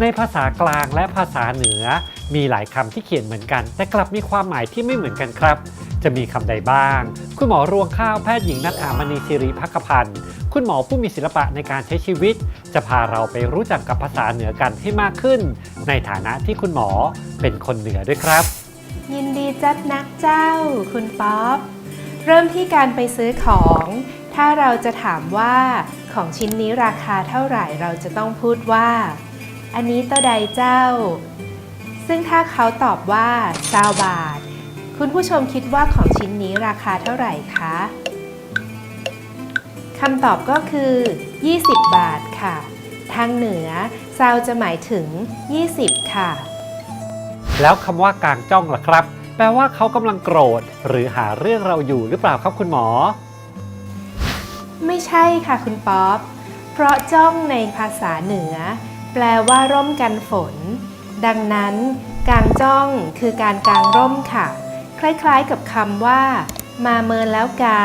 ในภาษากลางและภาษาเหนือ มีหลายคำที่เขียนเหมือนกัน แต่กลับมีความหมายที่ไม่เหมือนกันครับ จะมีคำใดบ้าง คุณหมอรวงข้าวแพทย์หญิงนัทอามณีสิริพักพันธ์คุณหมอผู้มีศิลปะในการใช้ชีวิต จะพาเราไปรู้จักกับภาษาเหนือกันให้มากขึ้น ในฐานะที่คุณหมอเป็นคนเหนือด้วยครับ ยินดีจัดนักเจ้า คุณป๊อปเริ่มที่การไปซื้อของ ถ้าเราจะถามว่าของชิ้นนี้ราคาเท่าไหร่เราจะต้องพูดว่า อันนี้ตัวใดเจ้า ซึ่งถ้าเขาตอบว่าซาวบาท คุณผู้ชมคิดว่าของชิ้นนี้ราคาเท่าไหร่คะคำตอบก็คือ 20 บาทค่ะ ทางเหนือซาวจะหมายถึง 20 ค่ะ แล้วคำว่ากางจ้องล่ะครับ แปลว่าเขากำลังโกรธ หรือหาเรื่องเราอยู่หรือเปล่าครับคุณหมอ ไม่ใช่ค่ะคุณป๊อป เพราะจ้องในภาษาเหนือ แปลว่าร่มกันฝน ดังนั้น กางจ้องคือการกางร่มค่ะ คล้ายๆกับคำว่า มาเมินแล้วกา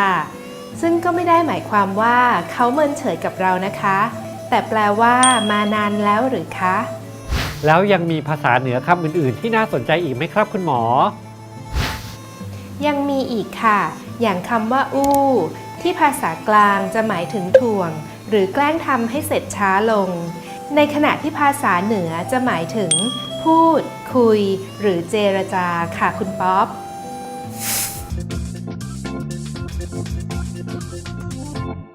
ซึ่งก็ไม่ได้หมายความว่าเขาเมินเฉยกับเรานะคะ แต่แปลว่ามานานแล้วหรือคะ แล้วยังมีภาษาเหนือคำอื่น ๆ ที่น่าสนใจอีกไหมครับคุณหมอ ยังมีอีกค่ะ อย่างคำว่า อู้ ที่ภาษากลางจะหมายถึงถ่วง หรือแกล้งทำให้เสร็จช้าลง ในขณะที่ภาษาเหนือจะหมายถึง พูด คุย หรือเจรจาค่ะคุณป๊อป